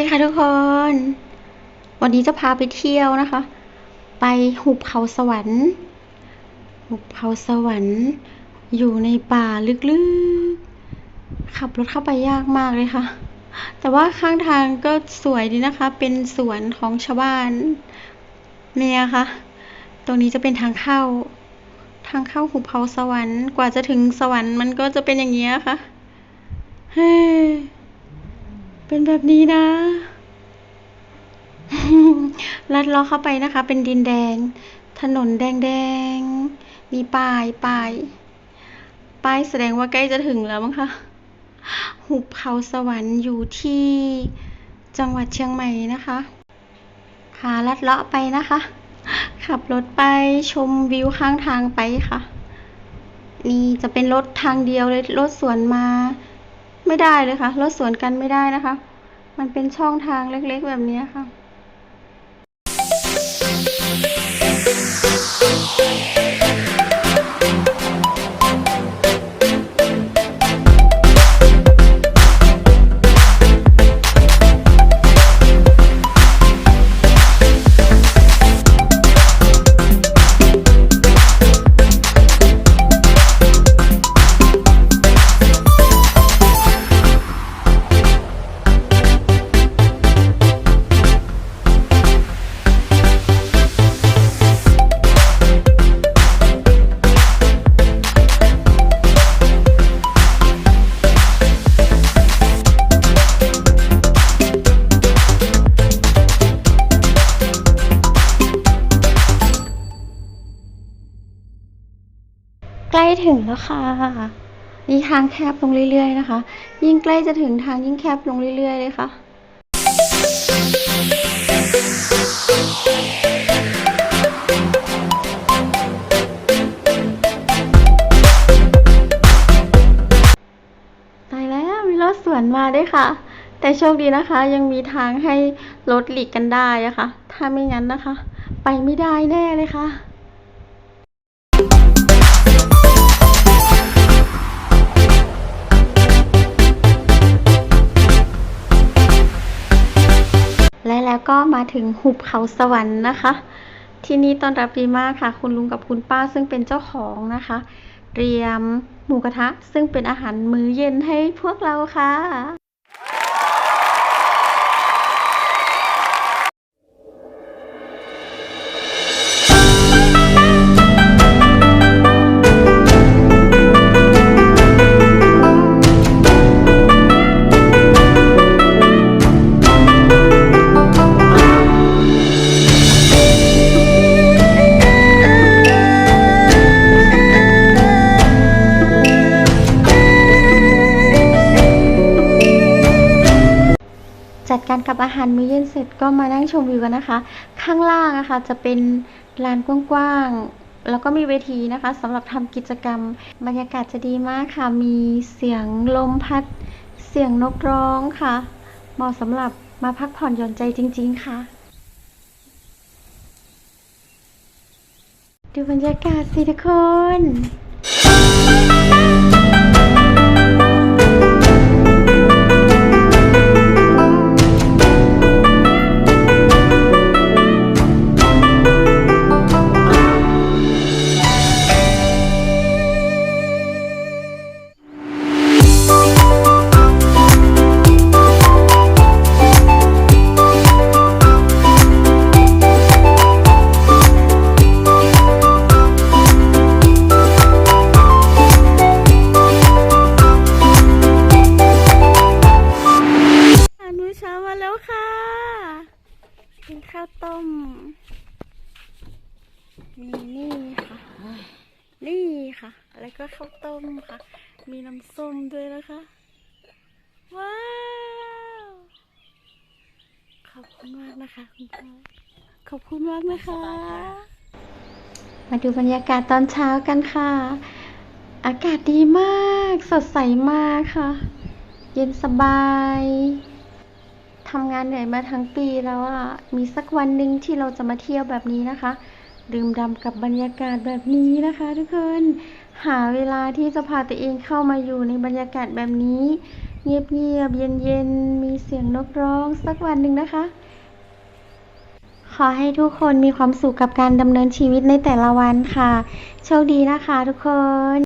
ดีค่ะทุกคน วันนี้จะพาไปเที่ยวนะคะ ไปหุบเขาสวรรค์ หุบเขาสวรรค์ อยู่ในป่าลึกๆ ขับรถเข้าไปยากมากเลยค่ะ แต่ว่าข้างทางก็สวยดีนะคะ เป็นสวนของชาวบ้านเนี่ยค่ะ ตรงนี้จะเป็นทางเข้า ทางเข้าหุบเขาสวรรค์ กว่าจะถึงสวรรค์มันก็จะเป็นอย่างนี้ยค่ะเฮ้ เป็นแบบนี้นะ ลัดเลาะเข้าไปนะคะ เป็นดินแดง ถนนแดงๆ มีป้ายป้าย ป้ายแสดงว่าใกล้จะถึงแล้วมั้งคะ หุบเขาสวรรค์อยู่ที่จังหวัดเชียงใหม่นะคะพาลัดเลาะไปนะคะ ขับรถไปชมวิวข้างทางไปค่ะ นี่จะเป็นรถทางเดียวเลยรถสวนมา ไม่ได้เลยค่ะรถสวนกันไม่ได้นะคะ มันเป็นช่องทางเล็กๆแบบนี้ค่ะ ใกล้ถึงแล้วค่ะนี่ทางแคบลงเรื่อย ๆ นะคะ ยิ่งใกล้จะถึงทางยิ่งแคบลงเรื่อย ๆ เลยค่ะ ตายแล้วมีรถสวนมาด้วยค่ะ แต่โชคดีนะคะ ยังมีทางให้รถหลีกกันได้อะค่ะถ้าไม่งั้นนะคะ ไปไม่ได้แน่เลยค่ะ ก็มาถึงหุบเขาสวรรค์นะคะ ที่นี่ต้อนรับดีมากค่ะ คุณลุงกับคุณป้าซึ่งเป็นเจ้าของนะคะ เตรียมหมูกระทะซึ่งเป็นอาหารมื้อเย็นให้พวกเราค่ะ จัดการกับอาหารมื้อเย็นเสร็จก็มานั่งชมวิวกันนะคะ ข้างล่างอะคะจะเป็นลานกว้างๆ แล้วก็มีเวทีนะคะสำหรับทำกิจกรรม บรรยากาศจะดีมากค่ะ มีเสียงลมพัด เสียงนกร้องค่ะ เหมาะสำหรับมาพักผ่อนหย่อนใจจริง ๆ ค่ะ ดูบรรยากาศสิทุกคนาวต้ม มีนี่ค่ะ นี่ค่ะ แล้วก็ข้าวต้มค่ะ มีน้ำส้มด้วยนะคะ ว้าว ขอบคุณมากนะคะคุณพ่อขอบคุณมากนะคะ มาดูบรรยากาศตอนเช้ากันค่ะ อากาศดีมาก สดใสมากค่ะ เย็นสบาย ทำงานเหนื่อยมาทั้งปีแล้วอะมีสักวันหนึ่งที่เราจะมาเที่ยวแบบนี้นะคะ ดื่มด่ำกับบรรยากาศแบบนี้นะคะ ทุกคนหาเวลาที่จะพาตัวเองเข้ามาอยู่ในบรรยากาศแบบนี้ เงียบๆเย็นๆมีเสียงนกร้องสักวันหนึ่งนะคะ ขอให้ทุกคนมีความสุขกับการดำเนินชีวิตในแต่ละวันค่ะ โชคดีนะคะทุกคน